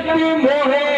मोहे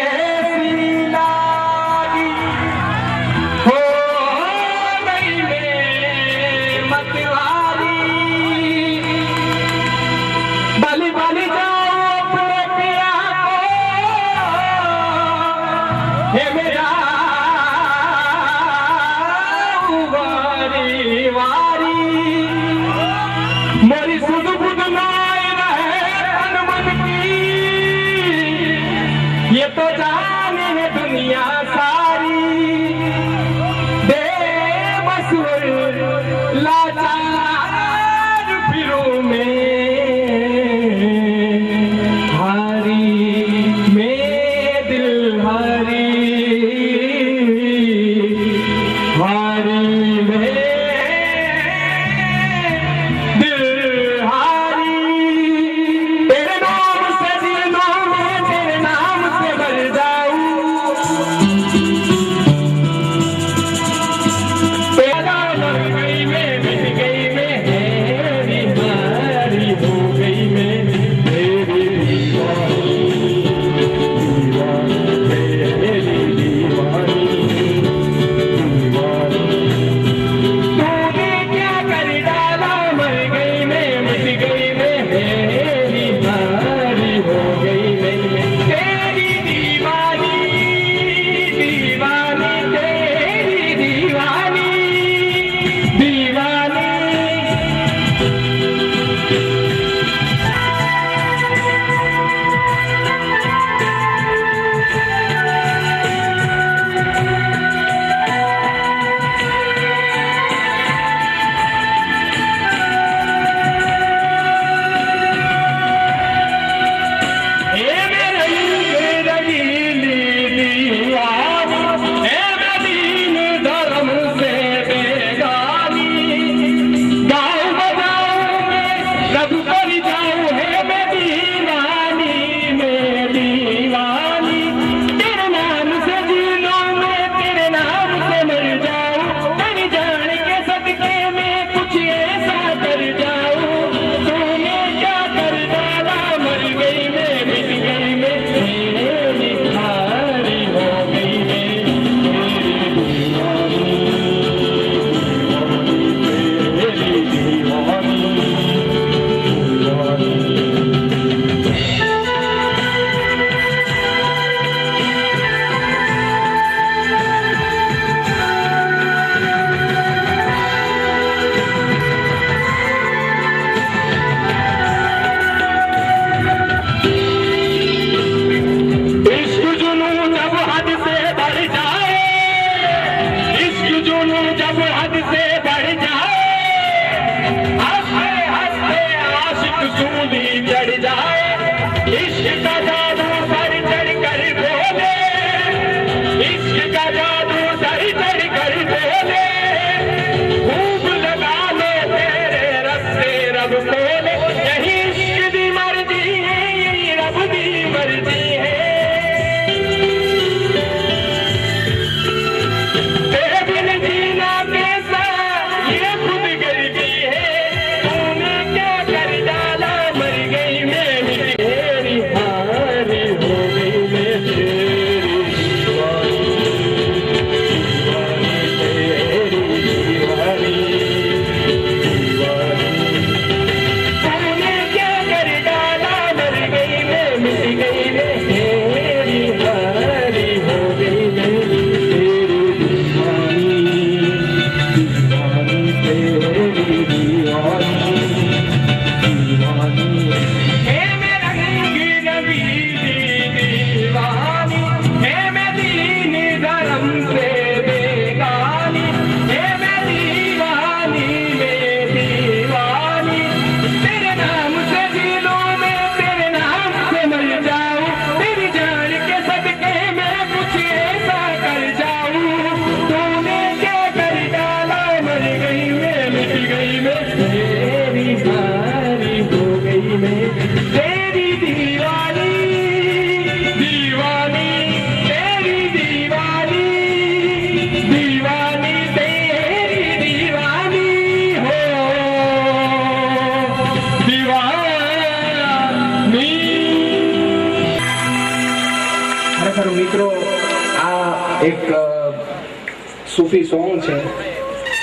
સૂફી સોંગ છે.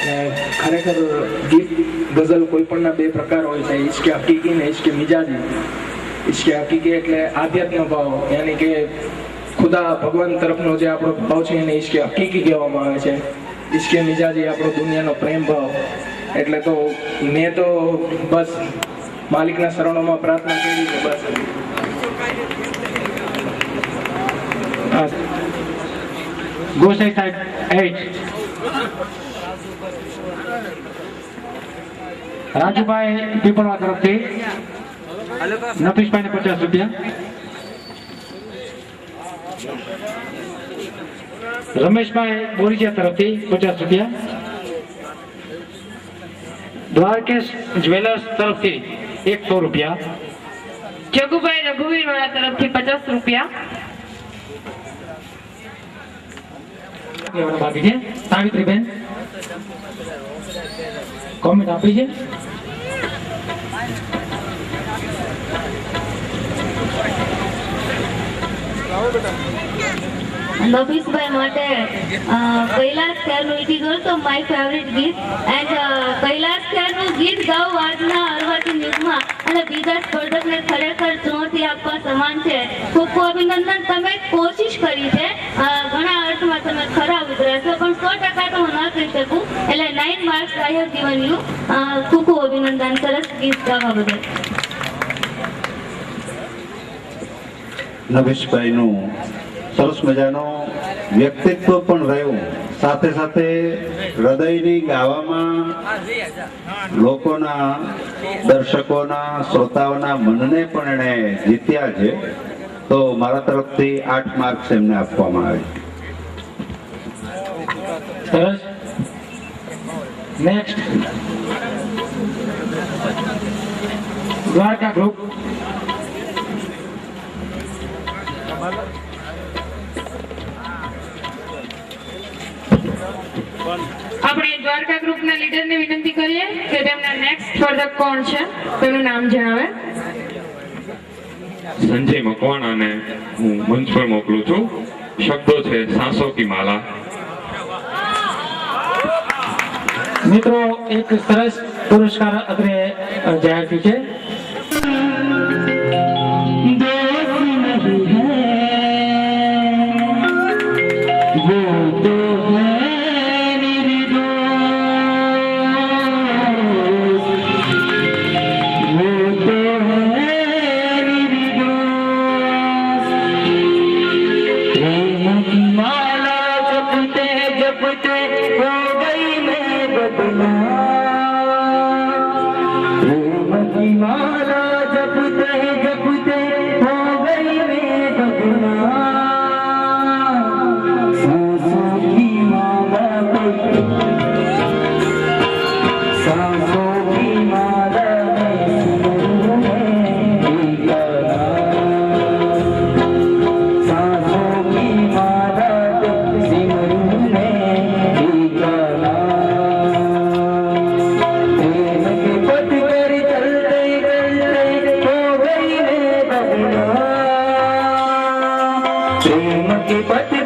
અને ખરેખર ગીત, ગઝલ કોઈ પણના બે પ્રકાર હોય છે. ઇશ્કે હકીકી ને ઇશ્કે મિજાજી. ઇશ્કે હકીકી એટલે આધ્યાત્મ ભાવ. યાની કે ખુદા ભગવાન તરફનો જે આપણો ભાવ છે એને ઇશ્કે હકીકી કહેવામાં આવે છે. ઇશ્કે મિજાજી આપણો દુનિયાનો પ્રેમ ભાવ. એટલે તો મેં તો બસ માલિકના શરણોમાં પ્રાર્થના કરી છે બસ. ગોસાઈ સાહેબ એટ રાજુભાઈ પીપળવા તરફથી. નફીસભાઈ ને પચાસ રૂપિયા. રમેશભાઈ બોરીજા તરફથી પચાસ રૂપિયા. દ્વારકેશ જ્વેલર્સ તરફથી એકસો રૂપિયા. જગુભાઈ રઘુવીર વાળા તરફથી પચાસ રૂપિયા. લેવાનું બાકી છે. સાવિત્રીબેન કોમેન્ટ આપી છે. નફીસભાઈ માટે Kailash ખેરનું it is also my favourite ગીત. એન્ડ કૈલાસ ખેરનું ગીત ગાવું આજના અર્વાચીન ન્યૂઝમાં. અને બીજા સ્પર્ધકને ખરેખર ચુનૌતી આપવા સમાન છે. ખૂબ ખૂબ અભિનંદન. તમે કોશિશ કરી છે. ઘણા અર્થમાં તમે ખરા ઉતર્યા છો પણ સો ટકા તો હું ન કહી શકું. એટલે nine marks I have given you ખૂબ ખૂબ અભિનંદન. સરસ ગીત ગાવા બદલ. નભેશભાઈનું સરસ મજાનો વ્યક્તિત્વ પણ રહ્યું. સાથે સાથે હૃદયની ગાવામાં લોકોના, દર્શકોના, શ્રોતાઓના મનને પણ એણે જીત્યા છે. તો મારા તરફથી આઠ માર્ક્સ એમને આપવામાં આવે. સરસ. નેક્સ્ટ દ્વારકા ગ્રુપ દ્વારકા ગ્રુપના લીડરને વિનંતી કરીએ કે તેમના નેક્સ્ટ સ્પર્ધક કોણ છે? તેનું નામ જણાવે. સંજય મકવાણાને હું મંચ પર મોકલું છું. શબ્દો છે સાસો કી માલા. મિત્રો એક સરસ પુરસ્કાર અત્રે જાહેર થયું છે. శ్రీమతి పతి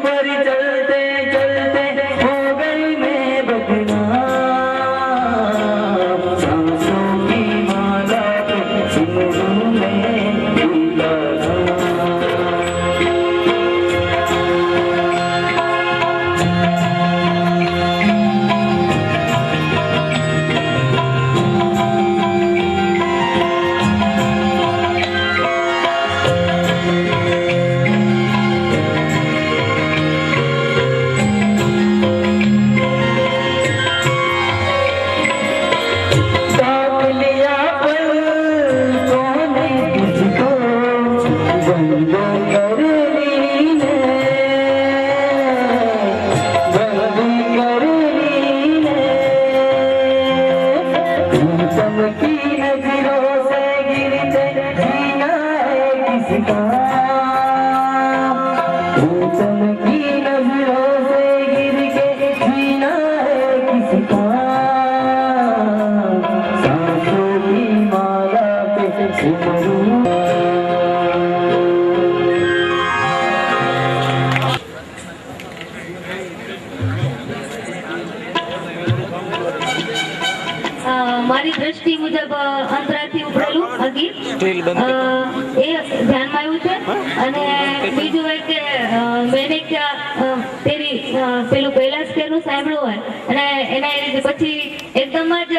અ, એ ધ્યાનમાં આવ્યું છે? અને બીજું હોય કે અ, તેરી પેલું કૈલાસ કેરનું સાંભળ્યું હોય અને એના એ રીતે પછી એકદમ જ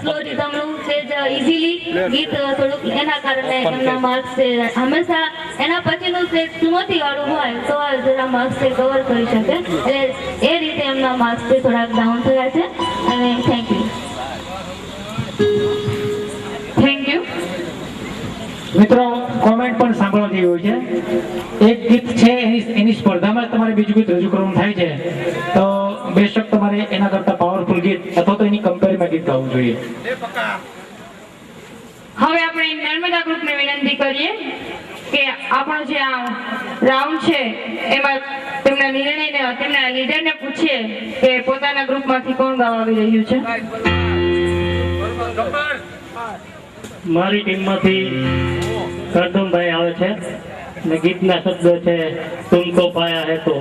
સ્લો રીધમનું છે જ ઇઝીલી ગીત થોડુંક એના કારણે એમના માર્ક્સ છે. હંમેશા એના પછીનું જે ચુનૌતી વાળું હોય તો જરા માર્ક્સ કવર કરી શકે. એટલે એ રીતે એમના માર્ક્સ થોડાક ડાઉન થયા છે. અને થેન્ક યુ મિત્રો કોમેન્ટ પણ સાંભળવા જેવી હોય છે. એક ગીત છે એની એની સ્પર્ધામાં તમારે બીજું ગીત રજૂ કરવાનું થાય છે. તો બેશક તમારે એના કરતા પાવરફુલ ગીત અથવા તો એની કમ્પેરમાં ગીત ગાવું જોઈએ. હવે આપણે નર્મદા ગ્રુપને વિનંતી કરીએ કે આપણો જે આ રાઉન્ડ છે એમાં તેમના નિર્ણયને તેમના લીડરને પૂછીએ કે પોતાના ગ્રુપમાંથી કોણ ગાવા આવી રહ્યું છે. મારી ટીમમાંથી કરદમભાઈ આવે છે ને ગીતના શબ્દો છે તુમકો પાયા હે તો.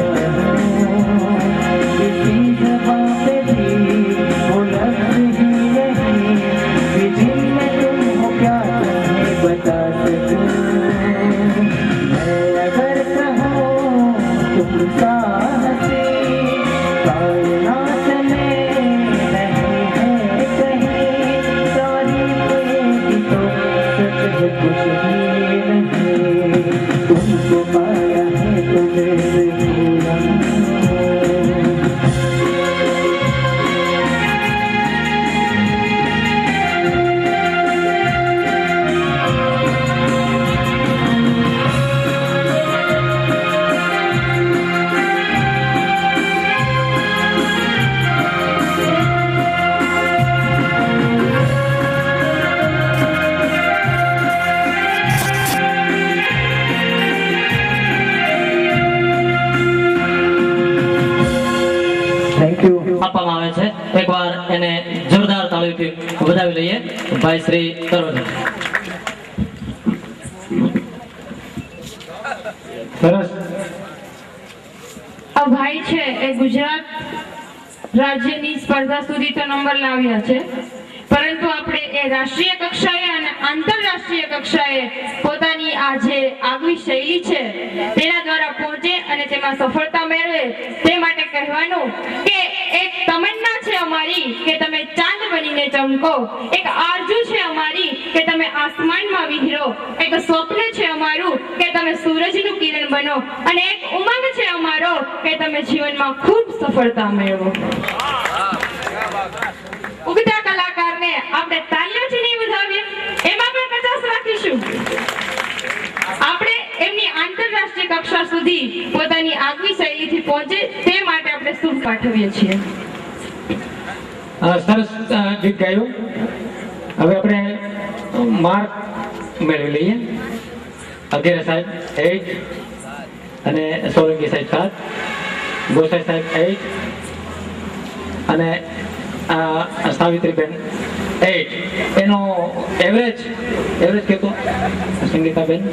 ભાઈ શ્રી સરસ. આ ભાઈ છે એ ગુજરાત રાજ્યની સ્પર્ધા સુધી તો નંબર લાવ્યા છે. પરંતુ આપણે એ રાષ્ટ્રીય કક્ષાએ અને આંતરરાષ્ટ્રીય કક્ષાએ પોતાની આ જે આગવી શૈલી છે તેના દ્વારા પહોંચે અને તેમાં સફળતા મેળવે તે માટે કહેવાનું કે એક તમન્ના છે અમારી કે તમે ચાંદ બનીને ચમકો. એક આરજુ છે અમારી કે તમે આસમાનમાં વિહરો. એક સ્વપ્ન છે અમારું કે તમે સૂરજનું કિરણ બનો. અને એક ઉમંગ છે અમારો કે તમે જીવનમાં ખૂબ સફળતા મેળવો. ઉગતા કલાકારને આપણે તાલીઓથી નહીં વધાવીએ. એમાં પણ પચાસ રાખીશું. આપણે એમની આંતરરાષ્ટ્રીય કક્ષા સુધી પોતાની આગવી શૈલીથી પહોંચે તે માટે આપણે શુભ પાઠવીએ છીએ. સરસ ગીત ગાયું. હવે આપણે માર્ક મેળવી લઈએ. અગિયાર સાહેબ એટ અને સોલંકી સાહેબ, સાત. ગોસાઈ સાહેબ એટ અને સાવિત્રીબેન એટ એનો એવરેજ એવરેજ કહેતો સંગીતાબેન?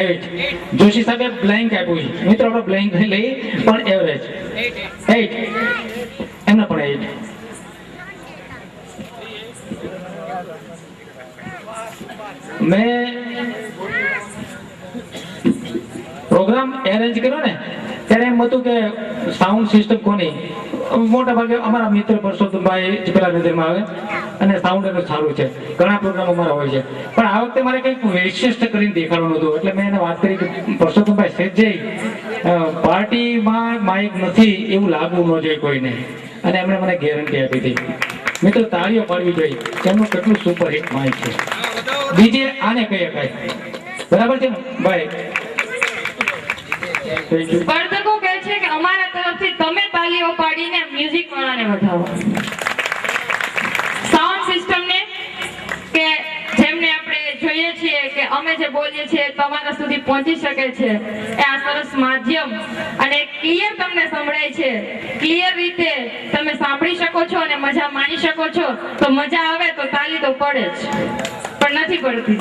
એટ જોશી સાહેબે બ્લેન્ક આપ્યું છે. મિત્રો, આપણે બ્લેન્ક નહીં લઈ પણ એવરેજ એટ એમને પણ એટ મેં પ્રોગ્રામ એરેન્જ કર્યો ને, ત્યારે એમ હતું કે સાઉન્ડ સિસ્ટમ કોની? મોટા ભાગે અમારા મિત્ર પરસોત્તમભાઈ જ પેલા આવે અને સાઉન્ડ એનું સારું છે. ઘણા પ્રોગ્રામ અમારા હોય છે. પણ આ વખતે મારે કંઈક વિશિષ્ટ કરીને દેખાડવાનું હતું. એટલે મેં એને વાત કરી કે પરસોત્તમભાઈ સેજે પાર્ટીમાં માઇક નથી, એવું લાગવું ન જોઈએ કોઈને. અને એમણે મને ગેરંટી આપી હતી. મિત્રો, તાળીઓ પાડવી જોઈએ. એમનું કેટલું સુપર હિટ માઇક છે. બીજે આને કહી શકાય. બરાબર છે ને? ભાઈ. તાલીઓ પાડીને મ્યુઝિક વાળાને વધાવો. સાઉન્ડ સિસ્ટમને કે જેમને આપણે જોઈએ છીએ કે અમે જે બોલીએ છીએ તમારા સુધી પહોંચી શકે છે, એ આ સરસ માધ્યમ અને ક્લિયર તમને સંભળાય છે. ક્લિયર રીતે તમે સાંભળી શકો છો અને મજા માણી શકો છો. તો મજા આવે તો તાલી તો પડે જ. પણ નથી પડતી.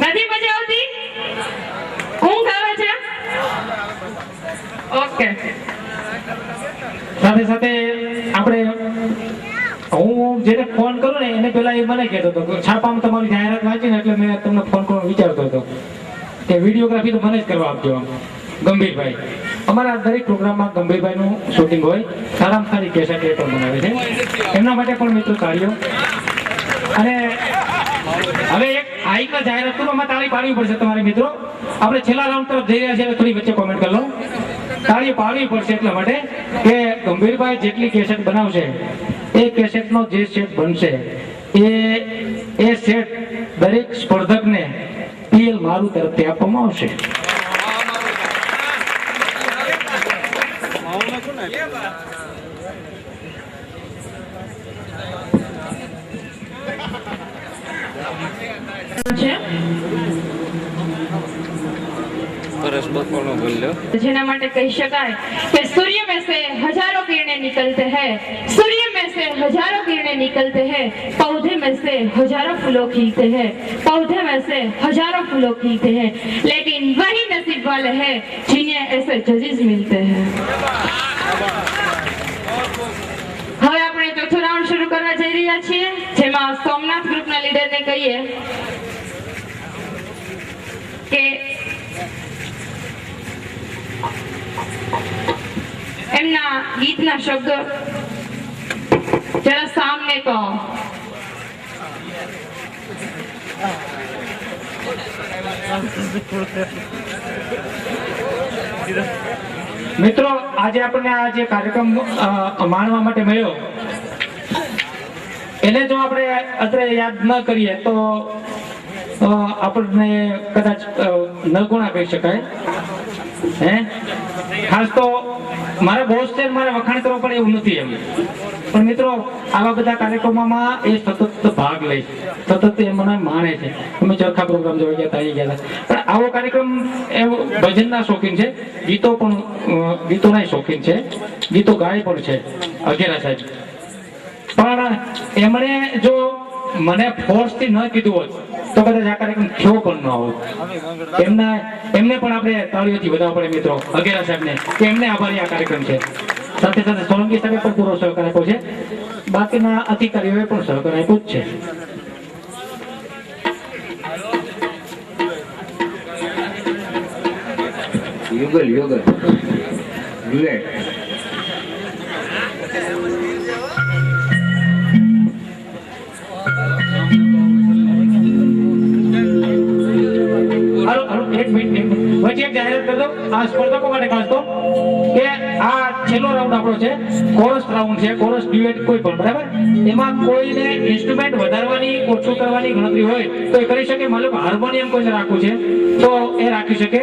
નથી મજા આવતી? ઊંઘ આવે છે? ઓકે. સાથે સાથે આપણે હું જેને ફોન કરું ને, એને પેલા એ મને કહેતો હતો છાપામાં તમારી જાહેરાત વાંચી ને એટલે મેં તમને ફોન કરવાનો વિચારતો હતો. કે વિડીયોગ્રાફી તો મને જ કરવા આપજો ગંભીરભાઈ. અમારા દરેક પ્રોગ્રામમાં ગંભીરભાઈનું શૂટિંગ હોય. સારામાં સારી કેસેટ એ પણ બનાવે છે. એમના માટે પણ મિત્રો કાર્યો અને હવે એક આઈકમાં જાહેરાત કરું, આમાં તાળી પાડવી પડશે તમારે મિત્રો. આપણે છેલ્લા રાઉન્ડ તરફ જઈ રહ્યા છીએ થોડી વચ્ચે કોમેન્ટ કરી લો તાળી પાડવી પડશે એટલા માટે કે ગંભીરભાઈ જેટલી કેસેટ બનાવશે, એ કેસેટનો જે સેટ બનશે, એ એ સેટ દરેક સ્પર્ધકને પીએલ મારું તરફથી આપવામાં આવશે. છે? જેના માટે કહી શકાય કે सूर्य में से हजारों किरणें निकलते हैं सूर्य में से हजारों किरणें निकलते हैं पौधे में से हजारों फूलों खिलते हैं पौधे में से हजारों फूलों खिलते हैं लेकिन वही नसीब वाले हैं जिन्हें ऐसे जजेस मिलते हैं હવે આપણે ચોથું રાઉન્ડ શરૂ કરવા જઈ રહ્યા છીએ જેમાં સોમનાથ ગ્રુપના લીડરને કહીએ કે એમના ગીતના શબ્દ જરા સામને કહો. મિત્રો, આજે આપણને આ જે કાર્યક્રમ માણવા માટે મળ્યો, એને જો આપણે અત્યારે યાદ ન કરીએ, તો આપણને કદાચ નગુણ કહી શકાય. હે? ખાસ તો મારા બોસ છે મારે વખાણ કરવો પડે એવું નથી એમ. પણ મિત્રો, આવા બધા કાર્યક્રમોમાં એ સતત ભાગ લે છે. સતત એ મને માણે છે. અમે ચરખા પ્રોગ્રામ જોઈ ગયા, તારી ગયા પણ આવો કાર્યક્રમ એવો ભજનના શોખીન છે. ગીતો પણ ગીતોના શોખીન છે. ગીતો ગાય પણ છે. અઘેરા સાહેબ. પણ એમણે જો મને ફોર્સથી ન કીધું હોત, તો કદાચ આ કાર્યક્રમ થયો પણ ન હોત. એમના, એમને પણ આપણે તાળીઓથી વધાવવા પડે મિત્રો, અગેરા સાહેબને. કે એમને આભારી આ કાર્યક્રમ છે. સાથે સાથે સોલંકી સાહેબે પણ પૂરો સહકાર આપ્યો છે. બાકીના અધિકારીઓએ પણ સહકાર આપ્યો જ છે. યુગલ યુગલ. ડુએટ બરાબર? એમાં કોઈને ઇન્સ્ટ્રુમેન્ટ વધારવાની, ઓછું કરવાની ગણતરી હોય તો એ કરી શકે. મતલબ હાર્મોનિયમ કોઈને રાખવું છે તો એ રાખી શકે.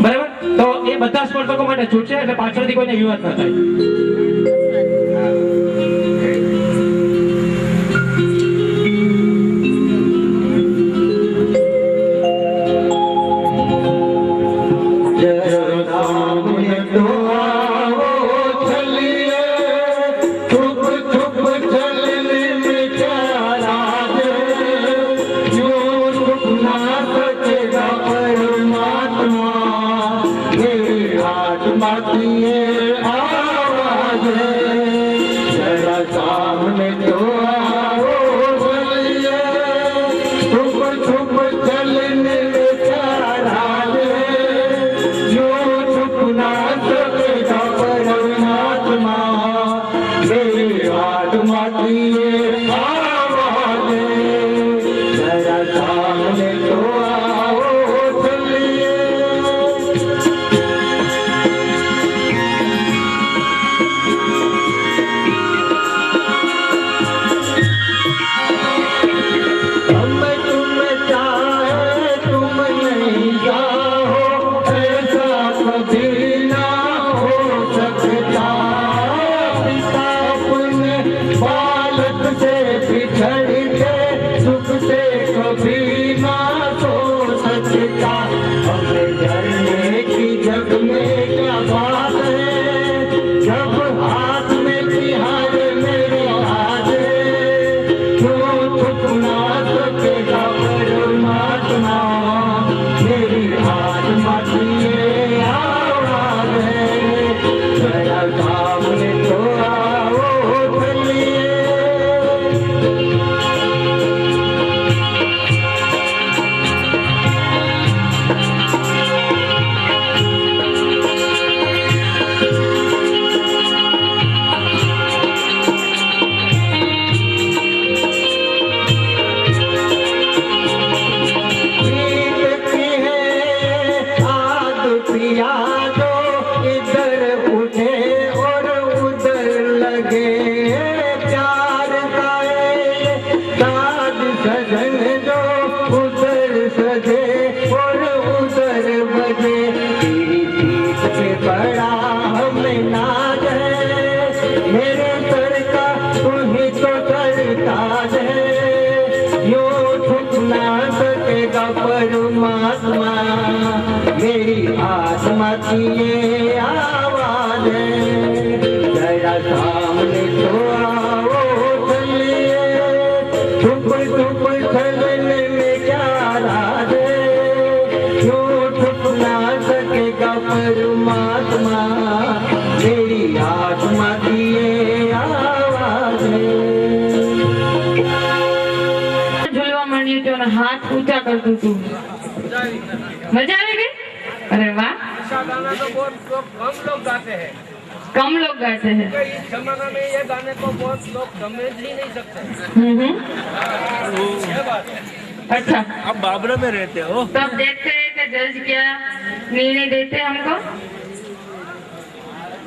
બરાબર? તો એ બધા સ્પર્ધકો માટે છૂટ છે, એટલે પાછળથી કોઈને વિવાદ ન થાય. का गाना तो बहुत लोग कम लोग गाते हैं। कम लोग गाते हैं। तो इस जमाना में ये गाने को बहुत लोग समझ ही नहीं सकते। हम्म हम्म। ये बात अच्छा। आप बाबरा में रहते हो? तब देखते हैं कि जज क्या निर्णय देते हमको।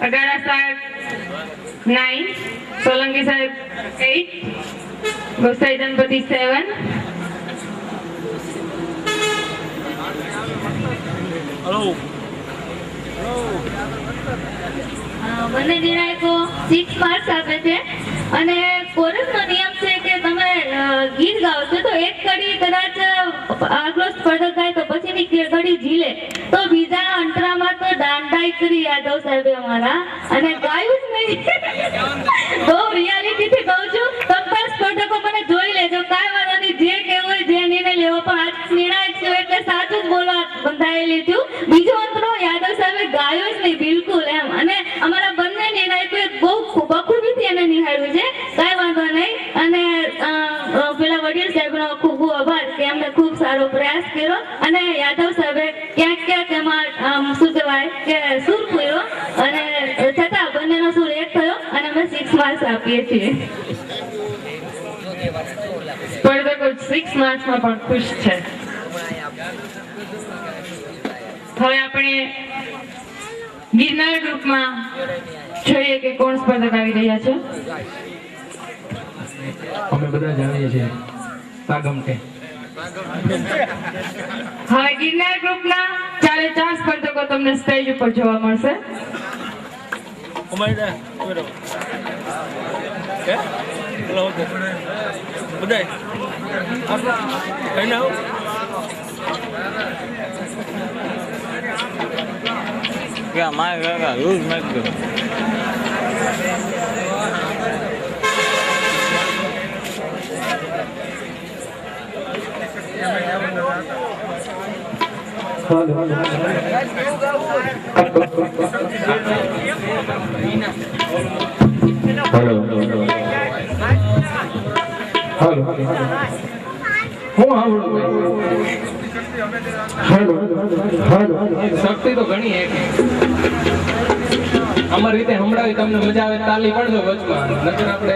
अगर साहब नाइन सोलंकी साहब एट गोसाई दंपति सेवन Hello બંને નિર્ણાયકો સિક્સ માર્ક્સ આપે છે. અને કોરસનો નિયમ છે કે તમે ગીત ગાઓ છો. તો એક કડી કદાચ આગલો સ્પર્ધક ગાય તો પછીની કડી ઝીલે. તો બીજા અંતરામાં તો દાંડાઈ કરી યાદવ સાહેબે અમારા. અને ગાયું જ નહીં. બહુ રિયાલિટીથી કહું છું તમતા સ્પર્ધકો મને જોઈ આપીએ છીએ. સ્પર્ધકો સિક્સ માર્ચમાં પણ ખુશ છે. હવે આપણે ગિરનાર ગ્રુપમાં જોઈએ કે કોણ સ્પર્ધક આવી રહ્યા છે. અમે બધા જાણીએ છીએ પાગમટે હવે ગિરનાર ગ્રુપના ચારે ચાર સ્પર્ધકો તમને સ્ટેજ ઉપર જોવા મળશે. Hello. Good day. Right now. Yeah, my brother, lose my brother. Hello, hello, hello. હાલો હું આવડું હાલો હાલો શક્તિ તો ઘણી એક. અમારી રીતે હમણાં તમને મજા આવે, તાલી પડજો વચમાં. નકર આપણે